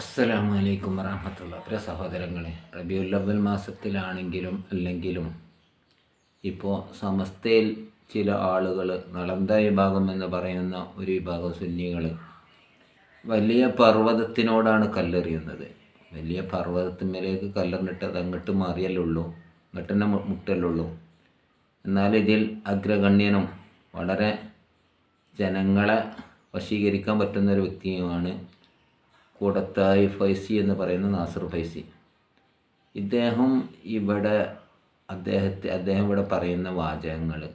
അസ്സലാമു അലൈക്കും വറഹമത്തുള്ള. പ്രിയ സഹോദരങ്ങളെ റബിയുല്ലവൽ മാസത്തിലാണെങ്കിലും അല്ലെങ്കിലും ഇപ്പോൾ സമസ്തയിൽ ചില ആളുകൾ നളന്ത വിഭാഗം എന്ന് പറയുന്ന ഒരു വിഭാഗം സുന്നികൾ വലിയ പർവതത്തിനോടാണ് കല്ലെറിയുന്നത്. വലിയ പർവതത്തിന്മേലേക്ക് കല്ലെറിഞ്ഞിട്ട് അത് അങ്ങോട്ട് മാറിയല്ലുള്ളൂ അങ്ങോട്ട് തന്നെ മുട്ടല്ലുള്ളൂ എന്നാൽ ഇതിൽ അഗ്രഗണ്യനും വളരെ ജനങ്ങളെ വശീകരിക്കാൻ പറ്റുന്ന ഒരു വ്യക്തിയുമാണ് കൂടത്തായി ഫൈസി എന്ന് പറയുന്ന നാസർ ഫൈസി. ഇദ്ദേഹം ഇവിടെ അദ്ദേഹത്തെ അദ്ദേഹം ഇവിടെ പറയുന്ന വാചകങ്ങൾ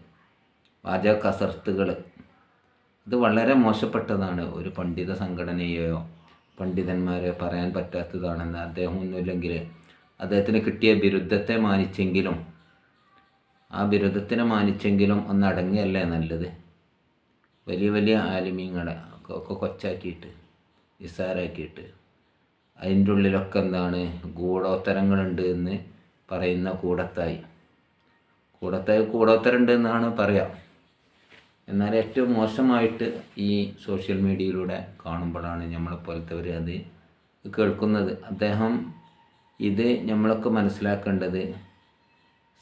വാചക കസർത്തുകൾ ഇത് വളരെ മോശപ്പെട്ടതാണ്. ഒരു പണ്ഡിത സംഘടനയെയോ പണ്ഡിതന്മാരെ പറയാൻ പറ്റാത്തതാണെന്ന് അദ്ദേഹം ഒന്നുമില്ലെങ്കിൽ അദ്ദേഹത്തിന് കിട്ടിയ ബിരുദത്തെ മാനിച്ചെങ്കിലും ആ ബിരുദത്തിനെ മാനിച്ചെങ്കിലും ഒന്ന് അടങ്ങിയല്ലേ നല്ലത്? വലിയ വലിയ ആലിമീങ്ങളെ ഒക്കെ ഒക്കെ കൊച്ചാക്കിയിട്ട്. നിസ്സാരാക്കിയിട്ട് അതിന്റെ ഉള്ളിലൊക്കെ എന്താണ്? ഗൂഢോത്തരങ്ങളുണ്ട് എന്ന് പറയുന്ന കൂടത്തായി. കൂടത്തായി കൂടോത്തരുണ്ട് എന്നാണ് പറയാം. എന്നാൽ ഏറ്റവും മോശമായിട്ട് ഈ സോഷ്യൽ മീഡിയയിലൂടെ കാണുമ്പോഴാണ് നമ്മളെപ്പോലത്തവർ അത് കേൾക്കുന്നത്. അദ്ദേഹം ഇത് നമ്മളൊക്കെ മനസ്സിലാക്കേണ്ടത്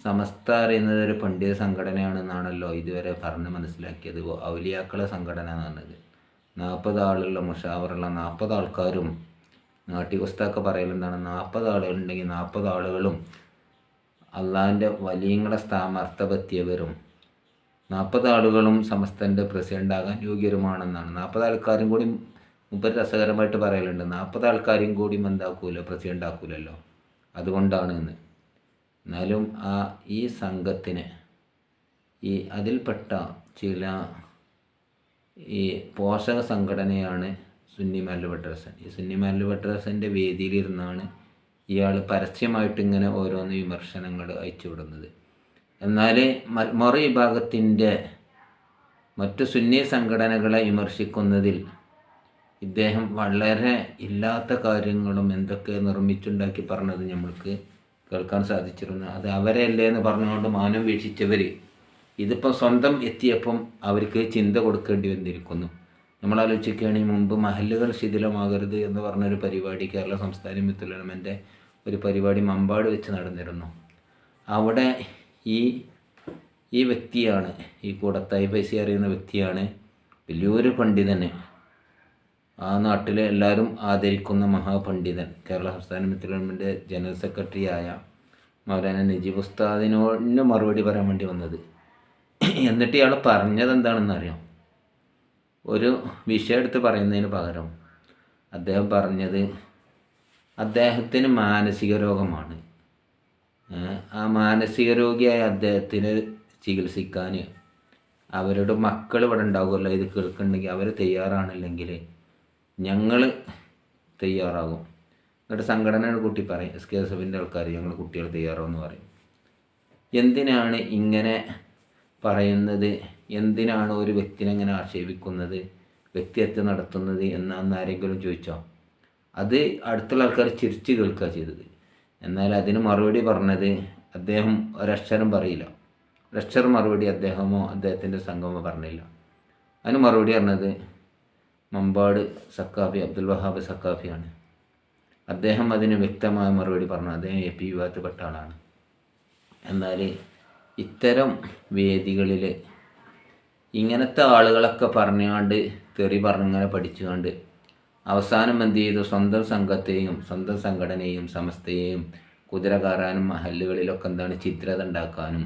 സമസ്ത അറിയുന്നത് ഒരു പണ്ഡിത സംഘടനയാണെന്നാണല്ലോ ഇതുവരെ പറഞ്ഞ് മനസ്സിലാക്കിയത്. ഔലിയാക്കളെ സംഘടന എന്ന് പറഞ്ഞത്. നാൽപ്പത് ആളുള്ള മുഷാവറുള്ള നാൽപ്പത് ആൾക്കാരും നാട്ടി കുസ്താക്ക പറയലെന്താണ് നാൽപ്പത് ആളുകളുണ്ടെങ്കിൽ നാൽപ്പത് ആളുകളും അള്ളാഹിന്റെ വലിയങ്ങളെ സ്ഥാമർത്ഥപത്തിയവരും നാൽപ്പത് ആളുകളും സമസ്തന്റെ പ്രസിഡന്റാകാൻ യോഗ്യരുമാണെന്നാണ്. നാൽപ്പത് ആൾക്കാരും കൂടി മുപ്പത് രസകരമായിട്ട് പറയലുണ്ട്. നാൽപ്പത് ആൾക്കാരും കൂടി എന്താക്കൂല പ്രസിഡന്റ് ആക്കൂലല്ലോ അതുകൊണ്ടാണ് എന്ന് എന്നാലും ആ ഈ സംഘത്തിന് ഈ അതിൽപ്പെട്ട ചില ഈ പോഷക സംഘടനയാണ് സുന്നി മാലു ബട്ടറസൻ ഈ സുന്നി മാലു ബട്ടറസന്റെ വേദിയിലിരുന്നാണ് ഇയാൾ പരസ്യമായിട്ട് ഇങ്ങനെ ഓരോന്ന് വിമർശനങ്ങൾ അയച്ചു വിടുന്നത്. എന്നാൽ മറി മറു വിഭാഗത്തിന്റെ മറ്റു സുന്നി സംഘടനകളെ വിമർശിക്കുന്നതിൽ ഇദ്ദേഹം വളരെ ഇല്ലാത്ത കാര്യങ്ങളും എന്തൊക്കെ നിർമ്മിച്ചുണ്ടാക്കി പറഞ്ഞത് നമ്മൾക്ക് കേൾക്കാൻ സാധിച്ചിരുന്നു. അത് അവരല്ലേ എന്ന് പറഞ്ഞുകൊണ്ട് മാനം വീക്ഷിച്ചവർ ഇതിപ്പോൾ സ്വന്തം എത്തിയപ്പം അവർക്ക് ചിന്ത കൊടുക്കേണ്ടി വന്നിരിക്കുന്നു. നമ്മൾ ആലോചിക്കുകയാണെങ്കിൽ മുമ്പ് മഹല്ലുകൾ ശിഥിലമാകരുത് എന്ന് പറഞ്ഞൊരു പരിപാടി കേരള സംസ്ഥാന മിത്തുലമന്റെ ഒരു പരിപാടി മമ്പാട് വെച്ച് നടന്നിരുന്നു. അവിടെ ഈ ഈ വ്യക്തിയാണ് ഈ കൂടത്തായി പൈസ അറിയുന്ന വ്യക്തിയാണ് വലിയൊരു പണ്ഡിതന്. ആ നാട്ടിലെ എല്ലാവരും ആദരിക്കുന്ന മഹാപണ്ഡിതൻ കേരള സംസ്ഥാന മിത്രഗവൺമെന്റ് ജനറൽ സെക്രട്ടറിയായ മൗലാന നജീബ് ഉസ്താദിനോട് മറുപടി പറയാൻ വേണ്ടി വന്നത്. എന്നിട്ട് ഇയാൾ പറഞ്ഞത് എന്താണെന്ന് അറിയാം ഒരു വിഷയം എടുത്ത് പറയുന്നതിന് പകരം അദ്ദേഹം പറഞ്ഞത് അദ്ദേഹത്തിന് മാനസിക രോഗമാണ്. ആ മാനസിക രോഗിയായ അദ്ദേഹത്തിന് ചികിത്സിക്കാൻ അവരുടെ മക്കൾ ഇവിടെ ഉണ്ടാകുമല്ലോ ഇത് കേൾക്കുന്നുണ്ടെങ്കിൽ അവർ തയ്യാറാണില്ലെങ്കിൽ ഞങ്ങൾ തയ്യാറാകും. എന്നിട്ട് സംഘടനയുടെ കുട്ടി പറയും എസ് കെ എസ് എഫിന്റെ ആൾക്കാർ ഞങ്ങൾ കുട്ടികൾ തയ്യാറാകുമെന്ന് പറയും. എന്തിനാണ് ഇങ്ങനെ പറയുന്നത് എന്തിനാണ് ഒരു വ്യക്തിനെ ഇങ്ങനെ ആക്ഷേപിക്കുന്നത്? വ്യക്തിഹത്യ നടത്തുന്നത് എന്നാന്ന് ആരെങ്കിലും ചോദിച്ചോ? അത് അടുത്തുള്ള ആൾക്കാർ ചിരിച്ച് കേൾക്കുക ചെയ്തത്. എന്നാൽ അതിന് മറുപടി പറഞ്ഞത് അദ്ദേഹം ഒരക്ഷരം പറയില്ല. ഒരക്ഷരം മറുപടി അദ്ദേഹമോ അദ്ദേഹത്തിന്റെ സംഘമോ പറഞ്ഞില്ല. അതിന് മറുപടി പറഞ്ഞത് മമ്പാട് സക്കാഫി അബ്ദുൽ വഹാബ് സക്കാഫിയാണ് അദ്ദേഹം അതിന് വ്യക്തമായ മറുപടി പറഞ്ഞു. അദ്ദേഹം എ പി വിഭാഗത്തിൽപ്പെട്ട ആളാണ്. എന്നാൽ ഇത്തരം വേദികളിൽ ഇങ്ങനത്തെ ആളുകളൊക്കെ പറഞ്ഞുകൊണ്ട് തെറി പറഞ്ഞിങ്ങനെ പഠിച്ചുകൊണ്ട് അവസാനം എന്ത് ചെയ്തു? സ്വന്തം സംഘത്തെയും സ്വന്തം സംഘടനയെയും സമസ്തയെയും കുതിര കയറാനും മഹല്ലുകളിലൊക്കെ എന്താണ് ചിത്രത ഉണ്ടാക്കാനും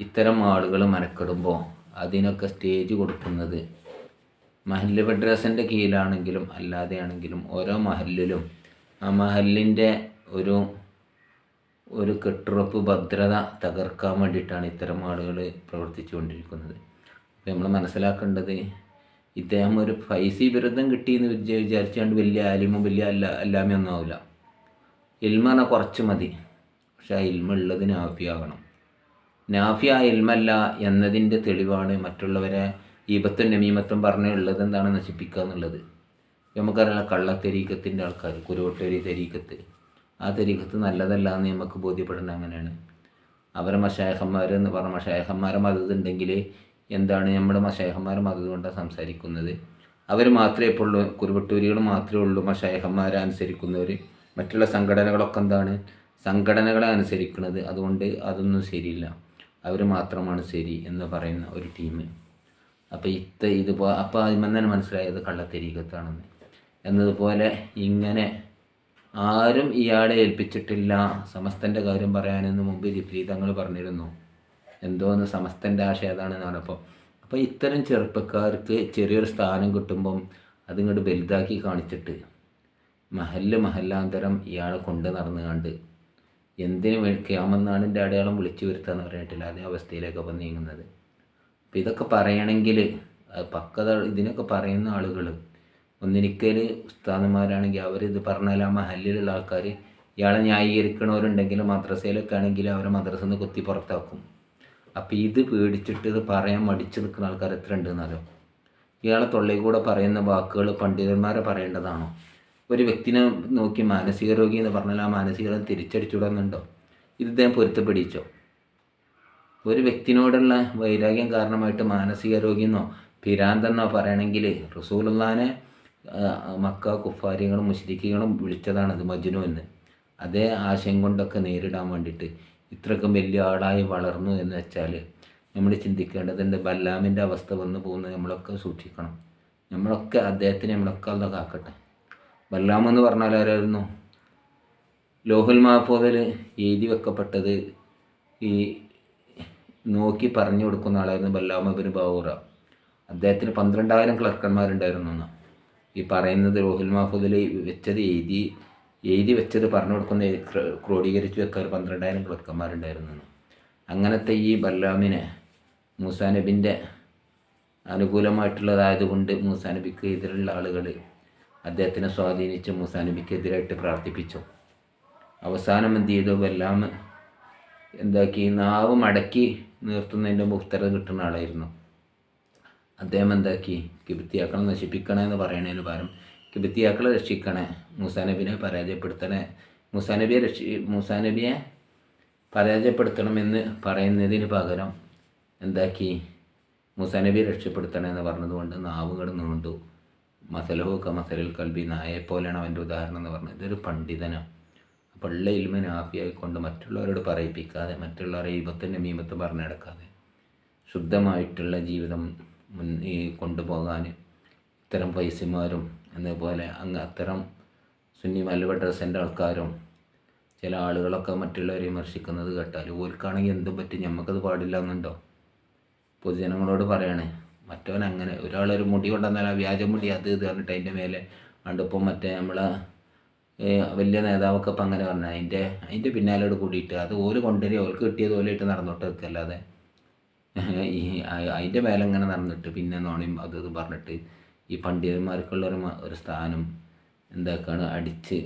ഇത്തരം ആളുകൾ മനക്കെടുമ്പോൾ അതിനൊക്കെ സ്റ്റേജ് കൊടുക്കുന്നത് മഹല്ല് ഫെഡറേഷന്റെ കീഴിലാണെങ്കിലും അല്ലാതെയാണെങ്കിലും ഓരോ മഹല്ലിലും ആ മഹല്ലിന്റെ ഒരു ഒരു കെട്ടുറപ്പ് ഭദ്രത തകർക്കാൻ വേണ്ടിയിട്ടാണ് ഇത്തരം ആളുകൾ പ്രവർത്തിച്ചു കൊണ്ടിരിക്കുന്നത് അപ്പോൾ നമ്മൾ മനസ്സിലാക്കേണ്ടത് ഇദ്ദേഹം ഒരു ഫൈസി ബിരുദം കിട്ടിയെന്ന് വിചാ വിചാരിച്ചുകൊണ്ട് വലിയ ആലിമും വലിയ അല്ല അല്ലാമയൊന്നും ആവില്ല. ഇൽമ കുറച്ച് മതി. പക്ഷെ ആ ഇൽമ ഉള്ളത് നാഫിയാകണം. നാഫി ആ ഇൽമല്ല എന്നതിന്റെ തെളിവാണ് മറ്റുള്ളവരെ ഈപത്തും നമീമത്തും പറഞ്ഞുള്ളത് എന്താണ് നശിപ്പിക്കുക എന്നുള്ളത്. നമുക്കറിയാം കള്ളത്തെരീക്കത്തിന്റെ ആൾക്കാർ കുരുവട്ടേരി തെരീക്കത്ത്. ആ തരീഖത്ത് നല്ലതല്ല എന്ന് നമുക്ക് ബോധ്യപ്പെടുന്നത് അങ്ങനെയാണ്. അവരെ മഷായഹന്മാർ എന്ന് പറഞ്ഞ മഷായഹന്മാരെ മതതുണ്ടെങ്കിൽ എന്താണ് നമ്മുടെ മഷായഹന്മാരെ മതത് കൊണ്ടാണ് സംസാരിക്കുന്നത്? അവർ മാത്രമേ ഇപ്പോൾ ഉള്ളൂ കുരുവട്ടൂരികൾ മാത്രമേ ഉള്ളൂ മഷായഹന്മാരെ അനുസരിക്കുന്നവർ മറ്റുള്ള സംഘടനകളൊക്കെ എന്താണ്? സംഘടനകളെ അനുസരിക്കുന്നത് അതുകൊണ്ട് അതൊന്നും ശരിയില്ല. അവർ മാത്രമാണ് ശരി എന്ന് പറയുന്ന ഒരു ടീം അപ്പോൾ ഇത്ത ഇത് അപ്പോൾ അതിൽ തന്നെ മനസ്സിലായത് കള്ളത്തരീകത്താണെന്ന് എന്നതുപോലെ ഇങ്ങനെ ആരും ഇയാളെ ഏൽപ്പിച്ചിട്ടില്ല. സമസ്തന്റെ കാര്യം പറയാനെന്ന് മുമ്പ് തങ്ങൾ പറഞ്ഞിരുന്നു. എന്തോന്ന് സമസ്തന്റെ ആശയം അതാണെന്ന് പറഞ്ഞപ്പോൾ അപ്പോൾ ഇത്തരം ചെറുപ്പക്കാർക്ക് ചെറിയൊരു സ്ഥാനം കിട്ടുമ്പം അതിങ്ങോട്ട് വലുതാക്കി കാണിച്ചിട്ട് മഹല്ല് മഹല്ലാന്തരം ഇയാളെ കൊണ്ട് നടന്നു കണ്ട് എന്തിനു ക്യാമെന്നാണ് എന്റെ അടയാളം വിളിച്ചു വരുത്താന്ന് പറഞ്ഞിട്ടില്ല അതേ അവസ്ഥയിലേക്ക് അപ്പം നീങ്ങുന്നത് അപ്പം ഇതൊക്കെ പറയണമെങ്കിൽ പക്കത ഇതിനൊക്കെ പറയുന്ന ആളുകൾ ഒന്നിരിക്കൽ ഉസ്താദന്മാരാണെങ്കിൽ അവരിത് പറഞ്ഞാൽ ആ മഹല്ലിലുള്ള ആൾക്കാർ ഇയാളെ ന്യായീകരിക്കണവരുണ്ടെങ്കിൽ മദ്രസയിലൊക്കെ ആണെങ്കിൽ അവരെ മദ്രസ നിന്ന് കുത്തി പുറത്താക്കും. അപ്പം ഇത് പേടിച്ചിട്ട് ഇത് പറയാൻ മടിച്ചു നിൽക്കുന്ന ആൾക്കാർ എത്ര ഉണ്ടെന്നാലോ ഇയാളെ തൊള്ളയിൽ കൂടെ പറയുന്ന വാക്കുകൾ പണ്ഡിതന്മാരെ പറയേണ്ടതാണോ? ഒരു വ്യക്തിനെ നോക്കി മാനസിക രോഗി എന്ന് പറഞ്ഞാൽ ആ മാനസിക രോഗം തിരിച്ചടിച്ചുവിടുന്നുണ്ടോ ഇത് ഇദ്ദേഹം പൊരുത്തപ്പെടിച്ചോ ഒരു വ്യക്തിനോടുള്ള വൈരാഗ്യം കാരണമായിട്ട് മാനസിക രോഗിയെന്നോ പിരാന്തെന്നോ പറയണമെങ്കിൽ റസൂലുള്ളാനെ മക്ക കുഫാരികളും മുസ്ലിക്കുകളും വിളിച്ചതാണത് മജ്നു എന്ന്. അതേ ആശയം കൊണ്ടൊക്കെ നേരിടാൻ വേണ്ടിയിട്ട് ഇത്രക്കും വലിയ ആളായി വളർന്നു എന്ന് വെച്ചാൽ നമ്മൾ ചിന്തിക്കേണ്ടതുണ്ട് ബല്ലാമിന്റെ അവസ്ഥ വന്നു പോകുന്നത് നമ്മളൊക്കെ സൂക്ഷിക്കണം. നമ്മളൊക്കെ അദ്ദേഹത്തിന് നമ്മളൊക്കെ അതൊക്കെ കാക്കട്ടെ. ബല്ലാം എന്ന് പറഞ്ഞാൽ ആരായിരുന്നു? ലോഹുൽ മാഫോദിൽ എഴുതി വെക്കപ്പെട്ടത് ഈ നോക്കി പറഞ്ഞു കൊടുക്കുന്ന ആളായിരുന്നു ബല്ലാമബിന് ബാവൂറ അദ്ദേഹത്തിന് പന്ത്രണ്ടായിരം ക്ലർക്കന്മാരുണ്ടായിരുന്നു എന്ന് ഈ പറയുന്നത് ലോഹിൽ മാഫൂദിൽ വെച്ചത് എഴുതി എഴുതി വെച്ചത് പറഞ്ഞു കൊടുക്കുന്ന ക്രോഡീകരിച്ച് വെക്കാൻ പന്ത്രണ്ടായിരം ക്ലർക്കന്മാരുണ്ടായിരുന്നു എന്ന് അങ്ങനത്തെ ഈ ബല്ലാമിനെ മൂസാ നബിന്റെ അനുകൂലമായിട്ടുള്ളതായതുകൊണ്ട് മൂസാ നബിക്ക് എതിരുള്ള ആളുകൾ അദ്ദേഹത്തിനെ സ്വാധീനിച്ച് മൂസാ നബിക്ക് എതിരായിട്ട് പ്രാർത്ഥിപ്പിച്ചു. അവസാനം എന്ത് ചെയ്തു? ബല്ലാം എന്താക്കി? നാവ് മടക്കി നിർത്തുന്നതിന്റെ മുക്തത കിട്ടുന്ന ആളായിരുന്നു. അദ്ദേഹം എന്താക്കി കിബിത്തിയാക്കളെ നശിപ്പിക്കണേ എന്ന് പറയണതിന് പകരം കിബിത്തിയാക്കളെ രക്ഷിക്കണേ. മൂസാനബിനെ പരാജയപ്പെടുത്തണേ. മൂസാനബിയെ രക്ഷി മൂസാനബിയെ പരാജയപ്പെടുത്തണമെന്ന് പറയുന്നതിന് പകരം എന്താക്കി മൂസാനബിയെ രക്ഷപ്പെടുത്തണേ എന്ന് പറഞ്ഞതുകൊണ്ട് നാവുകൾ നീണ്ടു. മസലഹു മസലിൽ കൽബി നായെ പോലെയാണ് അവന്റെ ഉദാഹരണം എന്ന് പറഞ്ഞത്. ഇതൊരു പണ്ഡിതനാണ് അപ്പോൾ ഉള്ള ഇൽമ നാഫിയായിക്കൊണ്ട് മറ്റുള്ളവരോട് പറയിപ്പിക്കാതെ മറ്റുള്ളവരെ ഇപത്തിന്റെ മീമത്ത് പറഞ്ഞെടുക്കാതെ ശുദ്ധമായിട്ടുള്ള ജീവിതം മുൻ ഈ കൊണ്ടുപോകാൻ ഇത്തരം പൈസമാരും എന്നതുപോലെ അങ്ങ് അത്തരം സുന്നി മലബഡ്രസിന്റെ ആൾക്കാരും ചില ആളുകളൊക്കെ മറ്റുള്ളവരെ വിമർശിക്കുന്നത് കേട്ടാൽ ഓൽക്കാണെങ്കിൽ എന്തും പറ്റും ഞമ്മക്കത് പാടില്ല എന്നുണ്ടോ? പൊതുജനങ്ങളോട് പറയണേ മറ്റവൻ അങ്ങനെ ഒരാളൊരു മുടി കൊണ്ടുവന്നാൽ ആ വ്യാജ മുടി അത് ഇത് പറഞ്ഞിട്ട് അതിന്റെ മേലെ അണ്ടിപ്പം മറ്റേ നമ്മളെ വലിയ നേതാവൊക്കെ ഇപ്പം അങ്ങനെ പറഞ്ഞാൽ അതിന്റെ അതിന്റെ പിന്നാലോട് കൂടിയിട്ട് അത് ഓൽ കൊണ്ടുവരിക ഓൾക്ക് കിട്ടിയത് പോലെ ഇട്ട് നടന്നോട്ട് വെക്കല്ലാതെ ഈ അതിന്റെ മേലെ ഇങ്ങനെ നടന്നിട്ട് പിന്നെ നോണിയും അത് ഇത് പറഞ്ഞിട്ട് ഈ പണ്ഡിതന്മാർക്കുള്ള ഒരു ഒരു സ്ഥാനം എന്താക്കാണ്? അടിച്ച്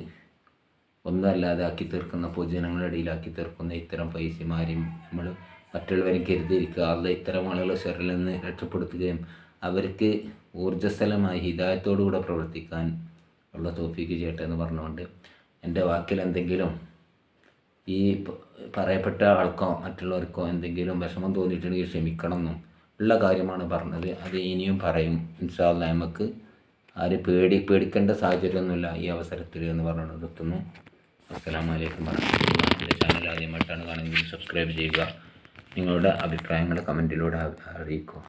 ഒന്നല്ലാതെ ആക്കി തീർക്കുന്ന പൊതുജനങ്ങളുടെ ഇടയിലാക്കി തീർക്കുന്ന ഇത്തരം പൈസമാരെയും നമ്മൾ മറ്റുള്ളവരും കരുതിയിരിക്കുക. അത് ഇത്തരം ആളുകൾ ഷെറിൽ നിന്ന് രക്ഷപ്പെടുത്തുകയും അവർക്ക് ഊർജസ്വലമായി ഹിതായത്തോടുകൂടെ പ്രവർത്തിക്കാൻ ഉള്ള തോഫിക്ക് ചെയ്യട്ടെ എന്ന് പറഞ്ഞുകൊണ്ട് എന്റെ വാക്കിൽ എന്തെങ്കിലും ഈ പറയപ്പെട്ട ആൾക്കോ മറ്റുള്ളവർക്കോ എന്തെങ്കിലും വിഷമം തോന്നിയിട്ടുണ്ടെങ്കിൽ ക്ഷമിക്കണം എന്നും ഉള്ള കാര്യമാണ് പറഞ്ഞത്. അത് ഇനിയും പറയും. ഇൻഷാല്ല നമുക്ക് ആര് പേടി പേടിക്കേണ്ട സാഹചര്യമൊന്നുമില്ല. ഈ അവസരത്തിൽ എന്ന് പറഞ്ഞു നിർത്തുന്നു. അസ്സാം വലൈക്കും ചാനൽ ആദ്യമായിട്ടാണ് കാണുന്നത് സബ്സ്ക്രൈബ് ചെയ്യുക. നിങ്ങളുടെ അഭിപ്രായങ്ങൾ കമന്റിലൂടെ അറിയിക്കുക.